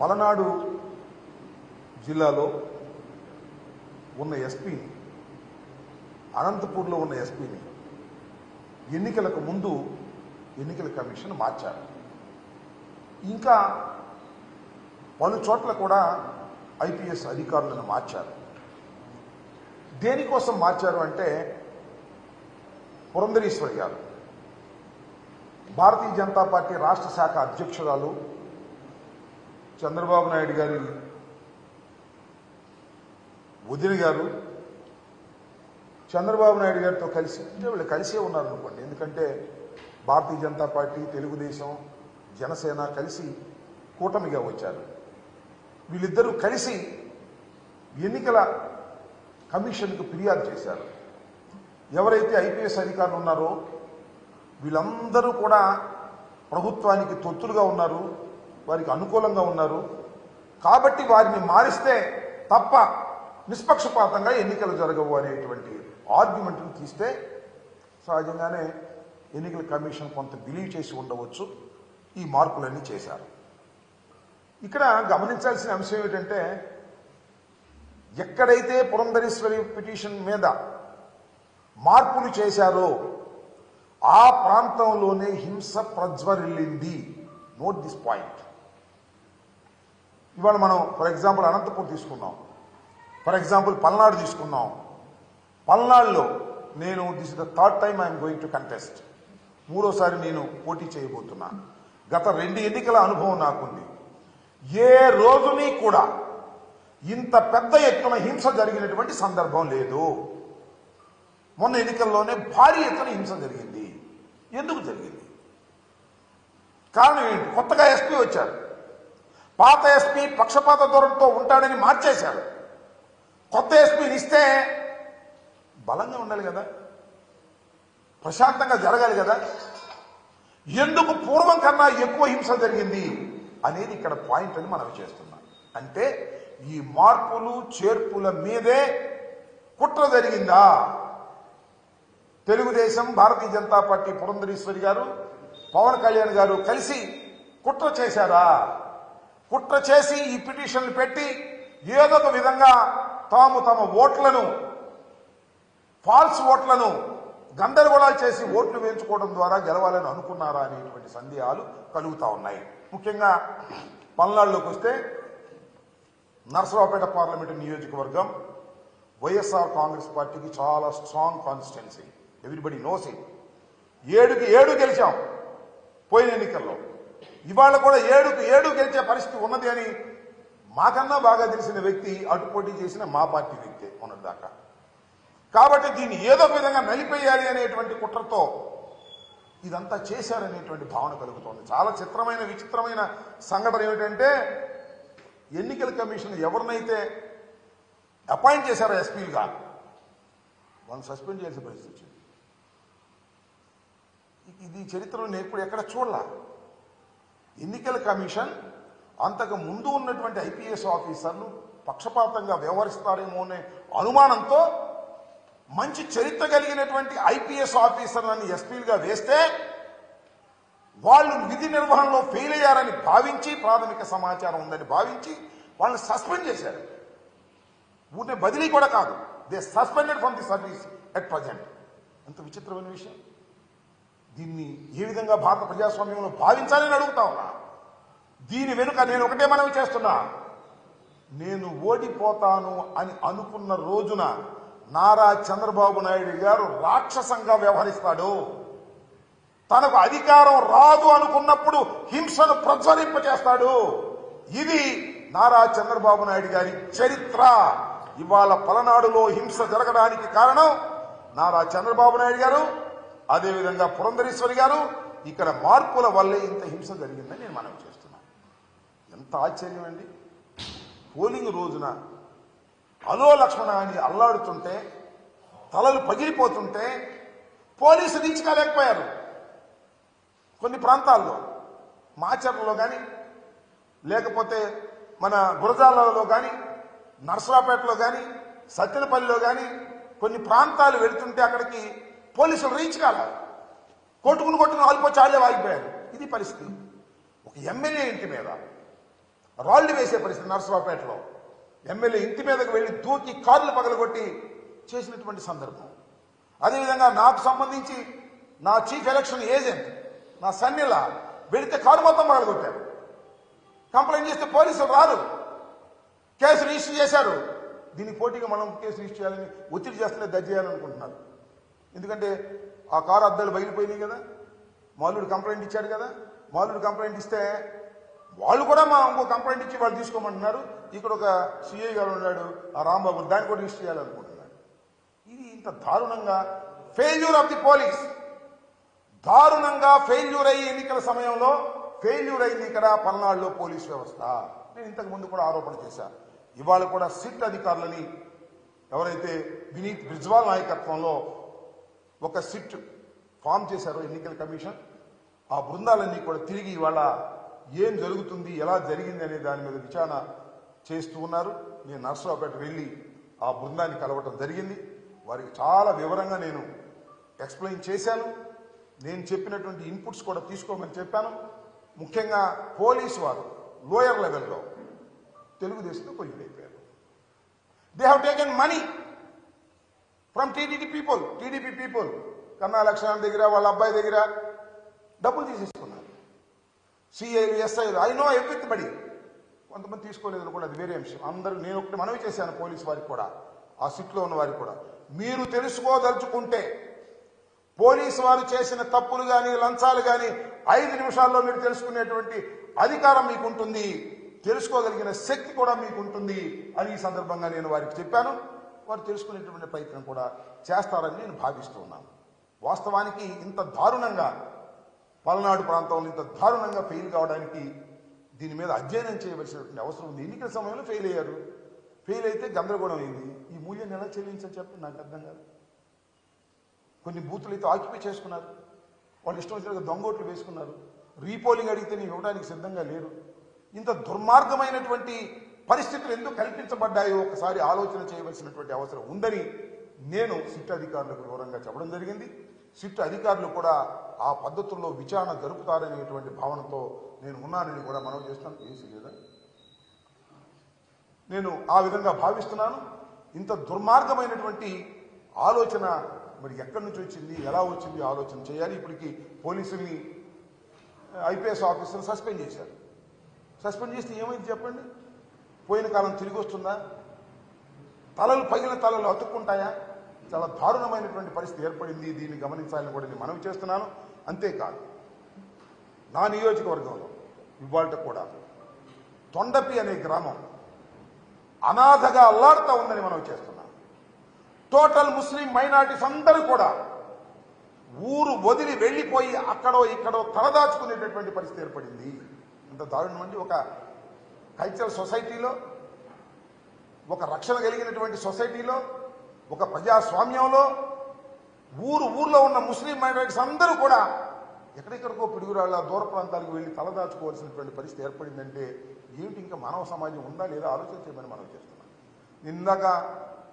పలనాడు జిల్లాలో ఉన్న ఎస్పీని అనంతపూర్లో ఉన్న ఎస్పీని ఎన్నికలకు ముందు ఎన్నికల కమిషన్ మార్చారు. ఇంకా పలు చోట్ల కూడా ఐపీఎస్ అధికారులను మార్చారు. దేనికోసం మార్చారు అంటే పురంధరీశ్వరి గారు భారతీయ జనతా పార్టీ రాష్ట్ర శాఖ అధ్యక్షురాలు చంద్రబాబు నాయుడు గారి వదిన గారు చంద్రబాబు నాయుడు గారితో కలిసి అంటే వీళ్ళు కలిసే ఉన్నారు అనుకోండి. ఎందుకంటే భారతీయ జనతా పార్టీ తెలుగుదేశం జనసేన కలిసి కూటమిగా వచ్చారు. వీళ్ళిద్దరూ కలిసి ఎన్నికల కమిషన్కు ఫిర్యాదు చేశారు. ఎవరైతే ఐపీఎస్ అధికారులు ఉన్నారో వీళ్ళందరూ కూడా ప్రభుత్వానికి తొత్తులుగా ఉన్నారు. వారికి అనుకూలంగా ఉన్నారు. కాబట్టి వారిని మారిస్తే తప్ప నిష్పక్షపాతంగా ఎన్నికలు జరగవు అనేటువంటి ఆర్గ్యుమెంట్ను తీస్తే సహజంగానే ఎన్నికల కమిషన్ కొంత బిలీవ్ చేసి ఉండవచ్చు. ఈ మార్పులన్నీ చేశారు. ఇక్కడ గమనించాల్సిన అంశం ఏమిటంటే ఎక్కడైతే పురంధరేశ్వరి పిటిషన్ మీద మార్పులు చేశారో ఆ ప్రాంతంలోనే హింస ప్రజ్వరిల్లింది. నోట్ దిస్ పాయింట్ ఇవాళ మనం ఫర్ ఎగ్జాంపుల్ అనంతపూర్ తీసుకున్నాం. ఫర్ ఎగ్జాంపుల్ పల్నాడు తీసుకున్నాం. పల్నాడులో నేను this is the third time I'm going to contest మూడోసారి నేను పోటీ చేయబోతున్నాను గత రెండు ఎన్నికల అనుభవం నాకుంది. ఏ రోజుని కూడా ఇంత పెద్ద ఎత్తున హింస జరిగినటువంటి సందర్భం లేదు. మొన్న ఎన్నికల్లోనే భారీ ఎత్తున హింస జరిగింది. ఎందుకు జరిగింది? కారణం ఏంటి? కొత్తగా ఎస్పీ వచ్చారు. పాత ఎస్పీ పక్షపాత ధోరణితో ఉంటాడని మార్చేశారు. కొత్త ఎస్పీని ఇస్తే బలంగా ఉండాలి కదా? ప్రశాంతంగా జరగాలి కదా? ఎందుకు పూర్వం కన్నా ఎక్కువ హింస జరిగింది అనేది ఇక్కడ పాయింట్ అని మనం చేస్తున్నాం. అంటే ఈ మార్పులు చేర్పుల మీదే కుట్ర జరిగిందా? తెలుగుదేశం భారతీయ జనతా పార్టీ పురంధరేశ్వరి గారు పవన్ కళ్యాణ్ గారు కలిసి కుట్ర చేశారా? కుట్ర చేసి ఈ పిటిషన్లు పెట్టి ఏదో ఒక విధంగా తాము తమ ఓట్లను ఫాల్స్ ఓట్లను గందరగోళాలు చేసి ఓట్లు వేయించుకోవడం ద్వారా గెలవాలని అనుకున్నారా అనేటువంటి సందేహాలు కలుగుతా ఉన్నాయి. ముఖ్యంగా పల్నాడులోకి వస్తే నరసరావుపేట పార్లమెంటు నియోజకవర్గం వైఎస్ఆర్ కాంగ్రెస్ పార్టీకి చాలా స్ట్రాంగ్ కాన్స్టిట్యున్సీ. ఎవ్రీబడి నోస్ ఏడుకి ఏడు గెలిచాం పోయిన ఎన్నికల్లో. ఇవాళ కూడా ఏడుకు ఏడు గెలిచే పరిస్థితి ఉన్నది అని మాకన్నా బాగా తెలిసిన వ్యక్తి అటు పోటీ చేసిన మా పార్టీ వ్యక్తే మొన్నటిదాకా కాబట్టి దీన్ని ఏదో విధంగా నలిపేయాలి అనేటువంటి కుట్రతో ఇదంతా చేశారనేటువంటి భావన కలుగుతోంది. చాలా చిత్రమైన విచిత్రమైన సంఘటన ఏమిటంటే ఎన్నికల కమిషన్ ఎవరినైతే అపాయింట్ చేశారో ఎస్పీలుగా వాళ్ళని సస్పెండ్ చేయాల్సిన పరిస్థితి వచ్చింది. ఇది చరిత్రలో నేను ఎక్కడ చూడలా? ఎన్నికల కమిషన్ అంతకు ముందు ఉన్నటువంటి ఐపీఎస్ ఆఫీసర్లు పక్షపాతంగా వ్యవహరిస్తారేమో అనే అనుమానంతో మంచి చరిత్ర కలిగినటువంటి ఐపీఎస్ ఆఫీసర్లను ఎస్పీలుగా వేస్తే వాళ్ళు విధి నిర్వహణలో ఫెయిల్ అయ్యారని భావించి ప్రాథమిక సమాచారం ఉందని భావించి వాళ్ళని సస్పెండ్ చేశారు. ఊరినే బదిలీ కూడా కాదు. They suspended from the service at present ఎంత విచిత్రమైన విషయం. దీన్ని ఏ విధంగా భారత ప్రజాస్వామ్యంలో భావించాలని అడుగుతా ఉన్నా దీని వెనుక నేను ఒకటే మనవి చేస్తున్నా. నేను ఓడిపోతాను అని అనుకున్న రోజున నారా చంద్రబాబు నాయుడు గారు రాక్షసంగా వ్యవహరిస్తాడు. తనకు అధికారం రాదు అనుకున్నప్పుడు హింసను ప్రజ్వరింపచేస్తాడు ఇది నారా చంద్రబాబు నాయుడు గారి చరిత్ర. ఇవాళ పలనాడులో హింస జరగడానికి కారణం నారా చంద్రబాబు నాయుడు గారు అదేవిధంగా పురంధరేశ్వరి గారు ఇక్కడ మార్పుల వల్లే ఇంత హింస జరిగిందని నేను మనం చేస్తున్నాను. ఎంత ఆశ్చర్యం అండి పోలింగ్ రోజున అలో లక్ష్మణ అని అల్లాడుతుంటే తలలు పగిలిపోతుంటే పోలీసు దించుకోలేకపోయారు కొన్ని ప్రాంతాల్లో మాచర్లలో కానీ లేకపోతే మన గురజాలలో కానీ నర్సరాపేటలో కానీ సత్యనపల్లిలో కానీ కొన్ని ప్రాంతాలు వెళుతుంటే అక్కడికి పోలీసులు రీచ్ కాల. కొట్టుకుని కొట్టుకుని ఆల్పోయి చాలే వాగిపోయారు ఇది పరిస్థితి. ఒక ఎమ్మెల్యే ఇంటి మీద రాళ్ళు వేసే పరిస్థితి నరసరావుపేటలో. ఎమ్మెల్యే ఇంటి మీదకు వెళ్ళి దూకి కార్లు పగలగొట్టి చేసినటువంటి సందర్భం. అదేవిధంగా నాకు సంబంధించి నా చీఫ్ ఎలక్షన్ ఏజెంట్ నా సన్నిలా వెళితే కారు మొత్తం పగలగొట్టారు. కంప్లైంట్ చేస్తే పోలీసులు రారు. కేసు రిజిస్టర్ చేశారు. దీనికి పోటీగా మనం కేసు రిజిస్టర్ చేయాలని ఒత్తిడి చేస్తేనే దర్జీ చేయాలనుకుంటున్నారు. ఎందుకంటే ఆ కారు అద్దాలు బయలుపోయినాయి కదా. మాలుడు కంప్లైంట్ ఇచ్చాడు కదా. మాలుడు కంప్లైంట్ ఇస్తే వాళ్ళు కూడా మా ఇంకో కంప్లైంట్ ఇచ్చి వాళ్ళు తీసుకోమంటున్నారు. ఇక్కడ ఒక సిఐ గారు ఉన్నాడు ఆ రాంబాబు దాన్ని కూడా రిజిస్టర్ చేయాలనుకుంటున్నాడు. ఇది ఇంత దారుణంగా ఫెయిల్యూర్ ఆఫ్ ది పోలీస్. దారుణంగా ఫెయిల్యూర్ అయ్యి ఎన్నికల సమయంలో ఫెయిల్యూర్ అయింది ఇక్కడ పల్నాడులో పోలీస్ వ్యవస్థ. నేను ఇంతకు ముందు కూడా ఆరోపణ చేశాను ఇవాళ కూడా సిట్ అధికారులని ఎవరైతే వినీత్ బ్రిజ్వాల్ నాయకత్వంలో ఒక సిట్ ఫామ్ చేశారు ఎన్నికల కమిషన్. ఆ బృందాలన్నీ కూడా తిరిగి ఇవాళ ఏం జరుగుతుంది ఎలా జరిగింది అనే దాని మీద విచారణ చేస్తూ ఉన్నారు. నేను నర్సరావుపేట వెళ్ళి ఆ బృందాన్ని కలవటం జరిగింది. వారికి చాలా వివరంగా నేను ఎక్స్ప్లెయిన్ చేశాను. నేను చెప్పినటువంటి ఇన్పుట్స్ కూడా తీసుకోమని చెప్పాను. ముఖ్యంగా పోలీసు వారు లోయర్ లెవెల్లో తెలుగుదేశంతో కొలిగిపోయారు they have taken money from TDP people TDP people Kanna Lakshman దగ్గర వాళ్ళ అబ్బాయి దగ్గర డబ్బులు తీసేసుకున్నారు. సిఐలు ఎస్ఐలు ఐ నో ఎవ్రీథింగ్ బడి కొంతమంది తీసుకోలేదు కూడా అది వేరే అంశం. అందరూ నేను ఒకటి మనవి చేశాను పోలీసు వారికి కూడా ఆ సిట్లో ఉన్న వారికి కూడా. మీరు తెలుసుకోదలుచుకుంటే పోలీసు వారు చేసిన తప్పులు కానీ లంచాలు కానీ ఐదు నిమిషాల్లో మీరు తెలుసుకునేటువంటి అధికారం మీకు ఉంటుంది తెలుసుకోగలిగిన శక్తి కూడా మీకు ఉంటుంది అని ఈ సందర్భంగా నేను వారికి చెప్పాను. వారు తెలుసుకునేటువంటి ప్రయత్నం కూడా చేస్తారని నేను భావిస్తూ ఉన్నాను. వాస్తవానికి ఇంత దారుణంగా పల్నాడు ప్రాంతంలో ఇంత దారుణంగా ఫెయిల్ కావడానికి దీని మీద అధ్యయనం చేయవలసినటువంటి అవసరం ఉంది. ఎన్నికల సమయంలో ఫెయిల్ అయ్యారు. ఫెయిల్ అయితే గందరగోళం అయింది. ఈ మూల్యం ఎలా చెల్లించని చెప్పి నాకు అర్థం కాదు. కొన్ని బూతులు అయితే ఆక్యుపై చేసుకున్నారు. వాళ్ళు ఇష్టం వచ్చినట్టుగా దొంగోట్లు వేసుకున్నారు. రీపోలింగ్ అడిగితే నేను ఇవ్వడానికి సిద్ధంగా లేరు ఇంత దుర్మార్గమైనటువంటి పరిస్థితులు ఎందుకు కల్పించబడ్డాయో ఒకసారి ఆలోచన చేయవలసినటువంటి అవసరం ఉందని నేను సిట్ అధికారులకు వివరంగా చెప్పడం జరిగింది. సిట్ అధికారులు కూడా ఆ పద్ధతుల్లో విచారణ జరుపుతారనేటువంటి భావనతో నేను ఉన్నానని కూడా మనం చేస్తాను ఏసీ లేదా? నేను ఆ విధంగా భావిస్తున్నాను. ఇంత దుర్మార్గమైనటువంటి ఆలోచన మరి ఎక్కడి నుంచి వచ్చింది ఎలా వచ్చింది ఆలోచన చేయాలి. ఇప్పటికి పోలీసుల్ని ఐపీఎస్ ఆఫీసర్ సస్పెండ్ చేశారు. సస్పెండ్ చేస్తే ఏమైంది చెప్పండి? పోయిన కాలం తిరిగి వస్తుందా? తలలు పగిలిన తలలు అతుక్కుంటాయా? చాలా దారుణమైనటువంటి పరిస్థితి ఏర్పడింది. దీన్ని గమనించాలని కూడా నేను మనవి చేస్తున్నాను. అంతేకాదు నా నియోజకవర్గంలో ఇవాళ కూడా తొండపి అనే గ్రామం అనాథగా అల్లాడుతూ ఉందని మనం చేస్తున్నాం టోటల్ ముస్లిం మైనార్టీస్ అందరూ కూడా ఊరు వదిలి వెళ్ళిపోయి అక్కడో ఇక్కడో తలదాచుకునేటటువంటి పరిస్థితి ఏర్పడింది. అంత దారుణం అండి. ఒక కల్చరల్ సొసైటీలో ఒక రక్షణ కలిగినటువంటి సొసైటీలో ఒక ప్రజాస్వామ్యంలో ఊరు ఊర్లో ఉన్న ముస్లిం మైనారిటీస్ అందరూ కూడా ఎక్కడెక్కడికో పిడుగురాళ్ళ దూర ప్రాంతాలకు వెళ్ళి తలదాచుకోవాల్సినటువంటి పరిస్థితి ఏర్పడిందంటే ఏమిటి ఇంకా మానవ సమాజం ఉందా లేదా ఆలోచన చేయమని మనం చేస్తున్నాం. ఇందాక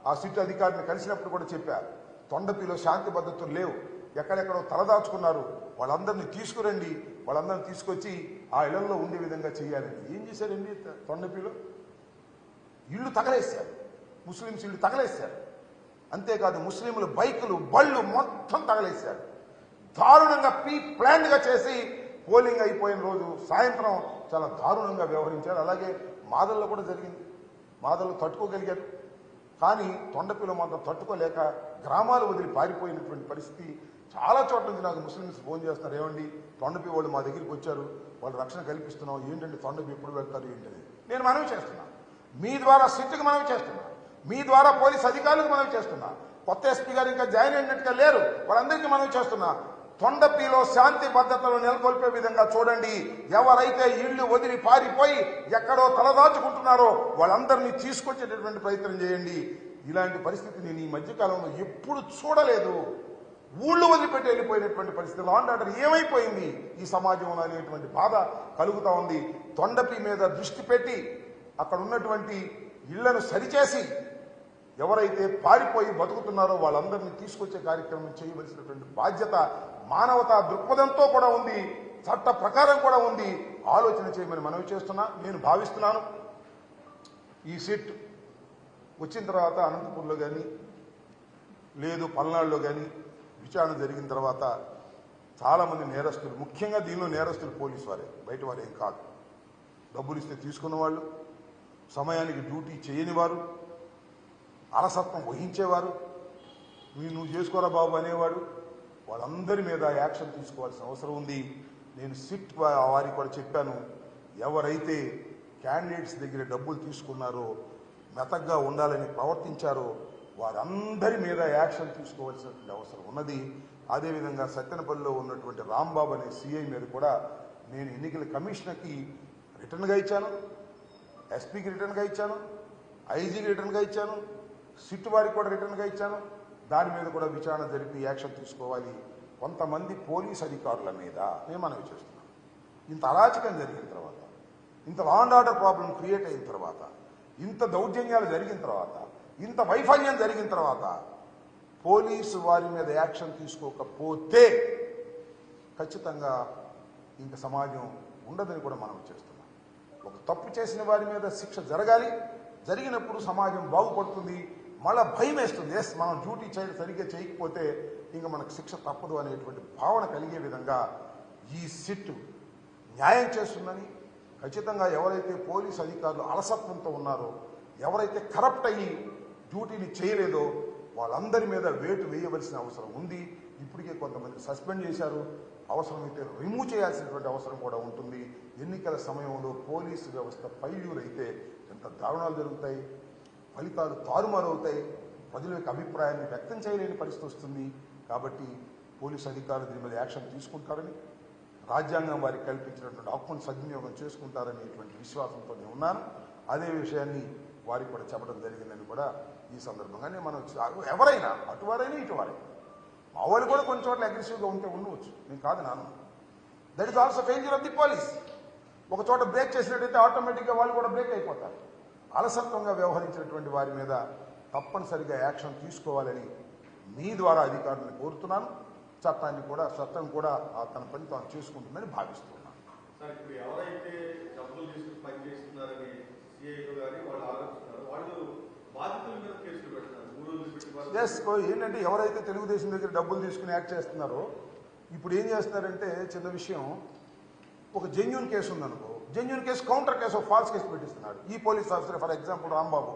ఆ సిట్ అధికారిని కలిసినప్పుడు కూడా చెప్పారు తొండపిలో శాంతి భద్రతలు లేవు. ఎక్కడెక్కడో తలదాచుకున్నారు వాళ్ళందరినీ తీసుకురండి. వాళ్ళందరినీ తీసుకొచ్చి ఆ ఇళ్ళలో ఉండే విధంగా చేయాలని ఏం చేశారండి తొండపిలో? ఇళ్ళు తగలేశారు. ముస్లింస్ ఇళ్ళు తగలేశారు. అంతేకాదు ముస్లింలు బైకులు బళ్ళు మొత్తం తగలేశారు. దారుణంగా పీ ప్లాన్గా చేసి పోలింగ్ అయిపోయిన రోజు సాయంత్రం చాలా దారుణంగా వ్యవహరించారు. అలాగే మాదల్లో కూడా జరిగింది. మాదల్లో తట్టుకోగలిగారు. కానీ తొండపిలో మాత్రం తట్టుకోలేక గ్రామాలు వదిలి పారిపోయినటువంటి పరిస్థితి చాలా చోట్ల నుంచి నాకు ముస్లిమ్స్ ఫోన్ చేస్తున్నారు. ఏమండి తొండపి వాళ్ళు మా దగ్గరికి వచ్చారు వాళ్ళు రక్షణ కల్పిస్తున్నాం ఏంటంటే తొండపి ఎప్పుడు వెళ్తారు ఏంటని. నేను మనవి చేస్తున్నా. మీ ద్వారా సిట్టుకు మనవి చేస్తున్నా. మీ ద్వారా పోలీస్ అధికారులకు మనవి చేస్తున్నా. కొత్త ఎస్పీ గారు ఇంకా జాయిన్ అయినట్టుగా లేరు. వాళ్ళందరికీ మనవి చేస్తున్నా. తొండపిలో శాంతి భద్రతలు నెలకొల్పే విధంగా చూడండి. ఎవరైతే ఇళ్ళు వదిలి పారిపోయి ఎక్కడో తలదాచుకుంటున్నారో వాళ్ళందరినీ తీసుకొచ్చేటటువంటి ప్రయత్నం చేయండి. ఇలాంటి పరిస్థితి నేను ఈ మధ్యకాలంలో ఎప్పుడు చూడలేదు. ఊళ్ళు వదిలిపెట్టి వెళ్ళిపోయినటువంటి పరిస్థితి. లాండ్ ఆర్డర్ ఏమైపోయింది? ఈ సమాజంలో అనేటువంటి బాధ కలుగుతూ ఉంది. తొండపి మీద దృష్టి పెట్టి అక్కడ ఉన్నటువంటి ఇళ్ళను సరిచేసి ఎవరైతే పారిపోయి బతుకుతున్నారో వాళ్ళందరినీ తీసుకొచ్చే కార్యక్రమం చేయవలసినటువంటి బాధ్యత మానవతా దృక్పథంతో కూడా ఉంది. చట్ట ప్రకారం కూడా ఉంది. ఆలోచన చేయమని మనవి చేస్తున్నా నేను భావిస్తున్నాను. ఈ సిట్ వచ్చిన తర్వాత అనంతపూర్లో కానీ లేదు పల్నాడులో కానీ విచారణ జరిగిన తర్వాత చాలామంది నేరస్తులు ముఖ్యంగా దీనిలో నేరస్తులు పోలీసు వారే బయట వారు ఏం కాదు. డబ్బులు ఇస్తే తీసుకున్న వాళ్ళు సమయానికి డ్యూటీ చేయని వారు అలసత్వం వహించేవారు మీరు నువ్వు చేసుకోరా బాబు అనేవాడు వాళ్ళందరి మీద యాక్షన్ తీసుకోవాల్సిన అవసరం ఉంది. నేను సిట్ వారికి కూడా చెప్పాను ఎవరైతే క్యాండిడేట్స్ దగ్గర డబ్బులు తీసుకున్నారో మెతగ్గా ఉండాలని ప్రవర్తించారో వారందరి మీద యాక్షన్ తీసుకోవాల్సినటువంటి అవసరం ఉన్నది. అదేవిధంగా సత్యనపల్లిలో ఉన్నటువంటి రాంబాబు అనే సీఐ మీద కూడా నేను ఎన్నికల కమిషనర్కి రిటర్న్గా ఇచ్చాను ఎస్పీకి రిటర్న్గా ఇచ్చాను ఐజీకి రిటర్న్గా ఇచ్చాను సిట్ వారికి కూడా రిటర్న్గా ఇచ్చాను. దాని మీద కూడా విచారణ జరిపి యాక్షన్ తీసుకోవాలి. కొంతమంది పోలీస్ అధికారుల మీద మేము మనవి చేస్తున్నాం ఇంత అరాచకం జరిగిన తర్వాత ఇంత law and order problem create అయిన తర్వాత ఇంత దౌర్జన్యాలు జరిగిన తర్వాత ఇంత వైఫల్యం జరిగిన తర్వాత పోలీసు వారి మీద యాక్షన్ తీసుకోకపోతే ఖచ్చితంగా ఇంక సమాజం ఉండదని కూడా మనం చేస్తున్నాం. ఒక తప్పు చేసిన వారి మీద శిక్ష జరగాలి. జరిగినప్పుడు సమాజం బాగుపడుతుంది. మళ్ళా భయం వేస్తుంది. ఎస్ మనం డ్యూటీ చేయడం సరిగ్గా చేయకపోతే ఇంకా మనకు శిక్ష తప్పదు అనేటువంటి భావన కలిగే విధంగా ఈ సిట్ న్యాయం చేస్తుందని ఖచ్చితంగా ఎవరైతే పోలీస్ అధికారులు అలసత్వంతో ఉన్నారో ఎవరైతే కరప్ట్ అయ్యి డ్యూటీని చేయలేదో వాళ్ళందరి మీద వేటు వేయవలసిన అవసరం ఉంది. ఇప్పటికే కొంతమంది సస్పెండ్ చేశారు. అవసరమైతే రిమూవ్ చేయాల్సినటువంటి అవసరం కూడా ఉంటుంది. ఎన్నికల సమయంలో పోలీసు వ్యవస్థ పైల్యూరైతే ఎంత దారుణాలు జరుగుతాయి. ఫలితాలు తారుమారవుతాయి. ప్రజల యొక్క అభిప్రాయాన్ని వ్యక్తం చేయలేని పరిస్థితి వస్తుంది. కాబట్టి పోలీసు అధికారులు దీని మీద యాక్షన్ తీసుకుంటారని రాజ్యాంగం వారికి కల్పించినటువంటి హక్కును సద్వినియోగం చేసుకుంటారనేటువంటి విశ్వాసంతో నేను ఉన్నాను. అదే విషయాన్ని వారికి కూడా చెప్పడం జరిగిందని కూడా ఈ సందర్భంగానే మనం ఎవరైనా అటువారైనా ఇటువారైనా మా వాళ్ళు కూడా కొన్ని చోట్ల అగ్రెసివ్గా ఉంటే ఉండవచ్చు. నేను కాదు నాను. That is also failure of the police ఒక చోట బ్రేక్ చేసినట్టయితే ఆటోమేటిక్గా వాళ్ళు కూడా బ్రేక్ అయిపోతారు. అలసత్వంగా వ్యవహరించినటువంటి వారి మీద తప్పనిసరిగా యాక్షన్ తీసుకోవాలని మీ ద్వారా అధికారులను కోరుతున్నాను. చట్టాన్ని కూడా చట్టం కూడా ఆ తన పని తాను చేసుకుంటుందని భావిస్తున్నాను. సిఐలు కానీ వాళ్ళు ఆలోచిస్తున్నారు. వాళ్ళు బాధితుల మీద కేసులు మూడు రోజులు పెట్టి ఎస్ ఏంటంటే ఎవరైతే తెలుగుదేశం దగ్గర డబ్బులు తీసుకుని యాక్ట్ చేస్తున్నారో ఇప్పుడు ఏం చేస్తున్నారంటే చిన్న విషయం. ఒక జెన్యున్ కేసు ఉందనుకో genuine case counter case false case పెట్టిస్తున్నాడు. ఈ police officer for example Rambabu.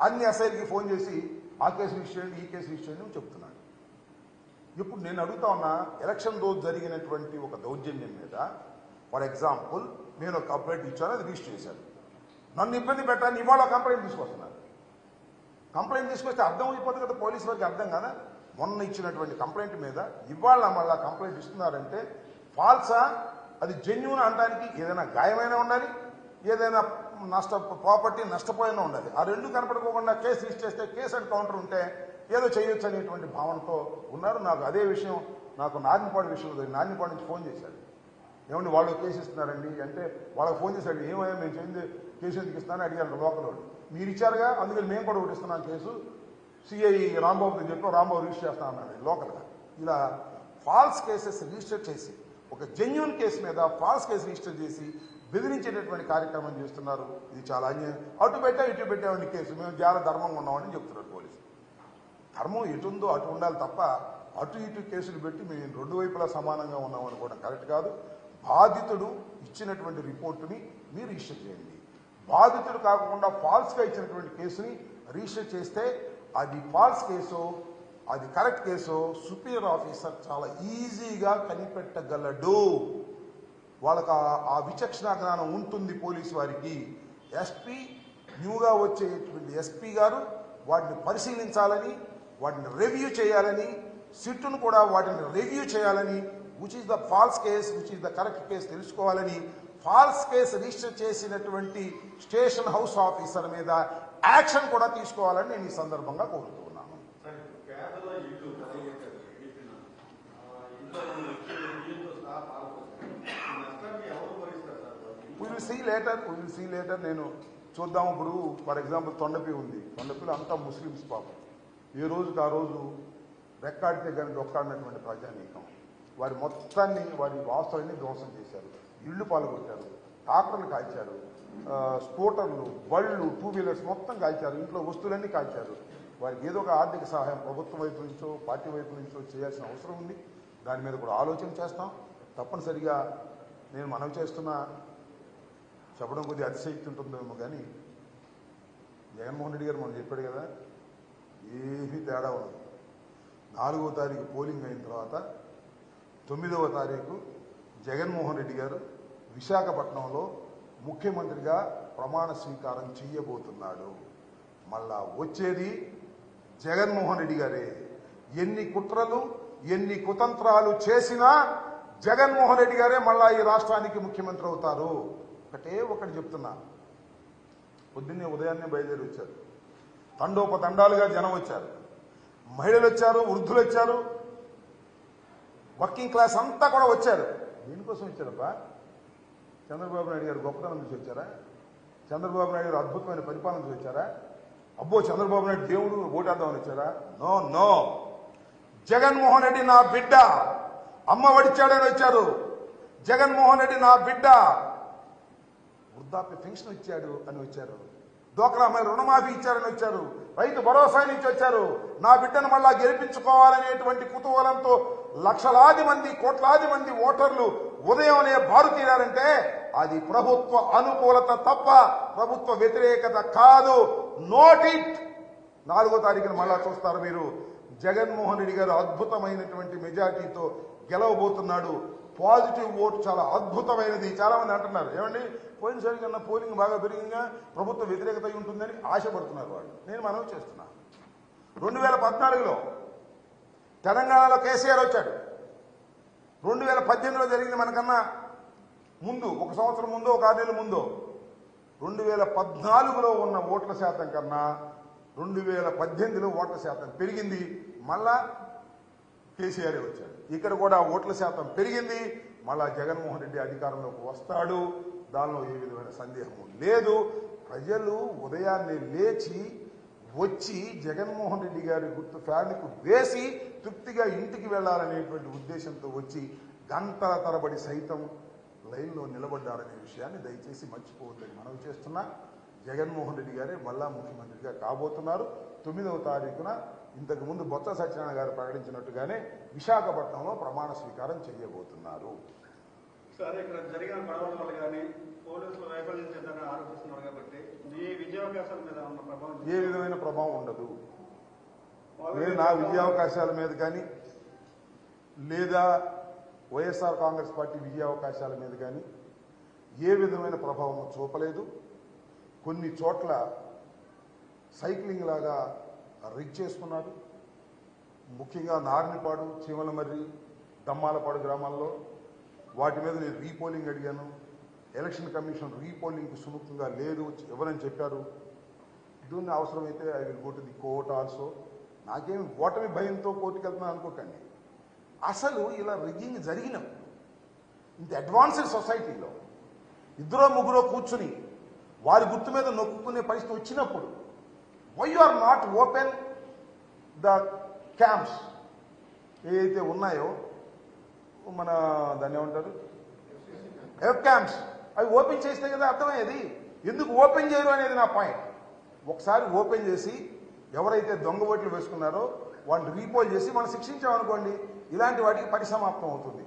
అన్ని ఎస్ఐలకి ఫోన్ చేసి ఆ కేసు రిజిస్టర్ ఈ కేసు రిజిస్టర్ అని చెప్తున్నాడు. ఇప్పుడు నేను అడుగుతా ఉన్నా ఎలక్షన్ రోజు జరిగినటువంటి ఒక దౌర్జన్యం మీద ఫర్ ఎగ్జాంపుల్ నేను ఒక కంప్లైంట్ ఇచ్చాను అది రిజిస్టర్ చేశాను నన్ను ఇబ్బంది పెట్టాలని ఇవాళ కంప్లైంట్ తీసుకొస్తున్నారు. కంప్లైంట్ తీసుకొస్తే అర్థం అయిపోతుంది కదా పోలీసు వారికి అర్థం కదా? మొన్న ఇచ్చినటువంటి కంప్లైంట్ మీద ఇవాళ మళ్ళా కంప్లైంట్ ఇస్తున్నారంటే ఫాల్సా? అది జెన్యున్ అనడానికి ఏదైనా గాయమైన ఉండాలి ఏదైనా నష్ట ప్రాపర్టీ నష్టపోయినా ఉండాలి. ఆ రెండు కనపడుకోకుండా కేసు రిజిస్టర్ చేస్తే కేసు అండ్ కౌంటర్ ఉంటే ఏదో చేయొచ్చు అనేటువంటి భావనతో ఉన్నారు. నాకు అదే విషయం నాకు నారాయణపాడు విషయంలో నారాయణపాడు నుంచి ఫోన్ చేశాడు. ఏమండి వాళ్ళు కేసు ఇస్తున్నారండి అంటే వాళ్ళకి ఫోన్ చేశాడు. ఏమయ్యా మేము చేయింది కేసు ఎందుకు ఇస్తానని అడిగారు లోకల్ వాళ్ళు మీరు ఇచ్చారుగా అందుకని మేము కూడా ఒకటి ఇస్తున్నాం కేసు. సిఐ రాంబాబు చెప్పి రాంబాబు రిజిస్టర్ చేస్తా అన్నాడు లోకల్గా. ఇలా ఫాల్స్ కేసెస్ రిజిస్టర్ చేసి ఒక జెన్యున్ కేసు మీద ఫాల్స్ కేసు రిజిస్టర్ చేసి బెదిరించేటటువంటి కార్యక్రమం చేస్తున్నారు. ఇది చాలా అన్యాయం అటు పెట్టా ఇటు పెట్టామండి కేసు. మేము చాలా ధర్మంగా ఉన్నామని చెప్తున్నారు పోలీసులు. ధర్మం ఎటు ఉందో అటు ఉండాలి తప్ప అటు ఇటు కేసులు పెట్టి మేము రెండు వైపులా సమానంగా ఉన్నాం అనుకోవడం కరెక్ట్ కాదు. బాధితుడు ఇచ్చినటువంటి రిపోర్టుని మీరు రిజిస్టర్ చేయండి. బాధితుడు కాకుండా ఫాల్స్గా ఇచ్చినటువంటి కేసుని రిజిస్టర్ చేస్తే అది ఫాల్స్ కేసు అది కరెక్ట్ కేసు సుపీరియర్ ఆఫీసర్ చాలా ఈజీగా కనిపెట్టగలడు. వాళ్ళకి ఆ- విచక్షణ జ్ఞానం ఉంటుంది పోలీసు వారికి. ఎస్పీ న్యూగా వచ్చేటువంటి ఎస్పీ గారు వాటిని పరిశీలించాలని వాటిని రివ్యూ చేయాలని సిట్టును కూడా వాటిని రివ్యూ చేయాలని which is the false case which is the correct case తెలుసుకోవాలని ఫాల్స్ కేసు రిజిస్టర్ చేసినటువంటి స్టేషన్ హౌస్ ఆఫీసర్ మీద యాక్షన్ కూడా తీసుకోవాలని నేను ఈ సందర్భంగా కోరుతున్నాను ఈ? Will see later will see later నేను చూద్దాం ఇప్పుడు ఫర్ ఎగ్జాంపుల్ తొండపి ఉంది. తొండపిలో అంతా ముస్లిమ్స్ పాపం. ఏ రోజుకి ఆ రోజు రెక్కాడితే కానీ డొక్కాడినటువంటి ప్రజానీకం. వారి మొత్తాన్ని వారి వాస్తులన్నీ ధ్వంసం చేశారు. ఇళ్ళు పాల్గొట్టారు ట్రాక్టర్లు కాల్చారు స్కూటర్లు బళ్ళు టూ వీలర్స్ మొత్తం కాల్చారు ఇంట్లో వస్తువులన్నీ కాల్చారు. వారికి ఏదో ఒక ఆర్థిక సహాయం ప్రభుత్వం వైపు నుంచో పార్టీ వైపు నుంచో చేయాల్సిన అవసరం ఉంది. దాని మీద కూడా ఆలోచన చేస్తాం. తప్పనిసరిగా నేను మనవి చేస్తున్న. చెప్పడం కొద్దిగా అతిశక్తి ఉంటుందేమో కానీ జగన్మోహన్ రెడ్డి గారు మనం చెప్పాడు కదా ఏమీ తేడా ఉండదు. నాలుగో తారీఖు పోలింగ్ అయిన తర్వాత తొమ్మిదవ తారీఖు జగన్మోహన్ రెడ్డి గారు విశాఖపట్నంలో ముఖ్యమంత్రిగా ప్రమాణ స్వీకారం చేయబోతున్నాడు. మళ్ళా వచ్చేది జగన్మోహన్ రెడ్డి గారే. ఎన్ని కుట్రలు ఎన్ని కుతంత్రాలు చేసినా జగన్మోహన్ రెడ్డి గారే మళ్ళా ఈ రాష్ట్రానికి ముఖ్యమంత్రి అవుతారు. ఒకటే ఒకటి చెప్తున్నా. పొద్దున్నే ఉదయాన్నే బయలుదేరి వచ్చారు. తండోపతండాలుగా జనం వచ్చారు. మహిళలు వచ్చారు వృద్ధులు వచ్చారు వర్కింగ్ క్లాస్ అంతా కూడా వచ్చారు. దీనికోసం ఇచ్చారప్ప చంద్రబాబు నాయుడు గారు గొప్పతనం నుంచి వచ్చారా? చంద్రబాబు నాయుడు గారు అద్భుతమైన పరిపాలన నుంచి వచ్చారా? అబ్బో చంద్రబాబు నాయుడు దేవుడు ఓటేద్దామని వచ్చారా? No no. జగన్మోహన్ రెడ్డి నా బిడ్డ. అమ్మ వడిచాడని వచ్చారు. జగన్మోహన్ రెడ్డి నా బిడ్డ. వృద్ధాప్య పెన్షన్ ఇచ్చాడు అని వచ్చారు. డోక్రా అమ్మాయిలు రుణమాఫీ ఇచ్చారని వచ్చారు. రైతు భరోసా నుంచి వచ్చారు. నా బిడ్డను మళ్ళా గెలిపించుకోవాలనేటువంటి కుతూహలంతో లక్షలాది మంది కోట్లాది మంది ఓటర్లు ఉదయంనే బారుతీరారంటే అది ప్రభుత్వ అనుకూలత తప్ప ప్రభుత్వ వ్యతిరేకత కాదు. నోట్ ఇట్ నాలుగో తారీఖున మళ్ళా చూస్తారు మీరు. జగన్మోహన్ రెడ్డి గారు అద్భుతమైనటువంటి మెజార్టీతో గెలవబోతున్నాడు. పాజిటివ్ ఓటు చాలా అద్భుతమైనది. చాలా మంది అంటున్నారు ఏమండి పోయినసారి కన్నా పోలింగ్ బాగా పెరిగిందా? ప్రభుత్వ వ్యతిరేకత ఉంటుందని ఆశపడుతున్నారు వాళ్ళు. నేను మనవి చేస్తున్నా. రెండు వేల పద్నాలుగులో తెలంగాణలో కేసీఆర్ వచ్చాడు. రెండు వేల పద్దెనిమిదిలో జరిగింది మనకన్నా ముందు ఒక సంవత్సరం ముందు ఒక ఆరు నెలల ముందు. రెండు వేల పద్నాలుగులో ఉన్న ఓట్ల శాతం కన్నా రెండు వేల పద్దెనిమిదిలో ఓట్ల శాతం పెరిగింది. మళ్ళా కేసీఆర్ వచ్చాడు. ఇక్కడ కూడా ఓట్ల శాతం పెరిగింది. మళ్ళా జగన్మోహన్ రెడ్డి అధికారంలోకి వస్తాడు. దానిలో ఏ విధమైన సందేహం లేదు. ప్రజలు ఉదయాన్నే లేచి వచ్చి జగన్మోహన్ రెడ్డి గారి గుర్తు ఫ్యాన్కు వేసి తృప్తిగా ఇంటికి వెళ్ళాలనేటువంటి ఉద్దేశంతో వచ్చి గంటల తరబడి సైతం లైన్లో నిలబడ్డారనే విషయాన్ని దయచేసి మర్చిపోవద్దని మనవి చేస్తున్నా. జగన్మోహన్ రెడ్డి గారే మళ్ళా ముఖ్యమంత్రిగా కాబోతున్నారు. తొమ్మిదవ తారీఖున ఇంతకు ముందు బొత్స సత్యనారాయణ గారు ప్రకటించినట్టుగానే విశాఖపట్నంలో ప్రమాణ స్వీకారం చేయబోతున్నారు. సరే ఇక్కడ జరిగిన గొడవల వల్ల కానీ పోలీసులు వైఫల్యం చెందని ఆరోపిస్తున్నారు కాబట్టి మీద ఉన్న ప్రభావం ఏ విధమైన ప్రభావం ఉండదు. నేను నా విజయావకాశాల మీద కానీ లేదా వైఎస్ఆర్ కాంగ్రెస్ పార్టీ విజయావకాశాల మీద కానీ ఏ విధమైన ప్రభావం చూపలేదు. కొన్ని చోట్ల సైక్లింగ్ లాగా రిగ్ చేసుకున్నారు ముఖ్యంగా నారినిపాడు చీమలమర్రి దమ్మాలపాడు గ్రామాల్లో వాటి మీద నేను రీపోలింగ్ అడిగాను. ఎలక్షన్ కమిషన్ రీపోలింగ్కి సుముఖంగా లేదు ఎవరని చెప్పారు. దీన్ని అవసరమైతే I will go to the court also. నాకేం ఓటమి భయంతో కోర్టుకు వెళ్తున్నాను అనుకోకండి. అసలు ఇలా రిగ్గింగ్ జరిగినప్పుడు ఇంత అడ్వాన్స్డ్ సొసైటీలో ఇద్దరో ముగ్గురో కూర్చుని వారి గుర్తు మీద నొక్కునే పరిస్థితి వచ్చినప్పుడు why are not open the camps ఏదైతే ఉన్నాయో మన దాన్ని ఏమంటారు? వెబ్ క్యాంప్స్ అవి ఓపెన్ చేస్తే కదా అర్థమయ్యేది. ఎందుకు ఓపెన్ చేయరు అనేది నా పాయింట్ ఒకసారి ఓపెన్ చేసి ఎవరైతే దొంగ ఓట్లు వేసుకున్నారో వాళ్ళని రీపోల్ చేసి మనం శిక్షించామనుకోండి ఇలాంటి వాటికి పరిసమాప్తం అవుతుంది.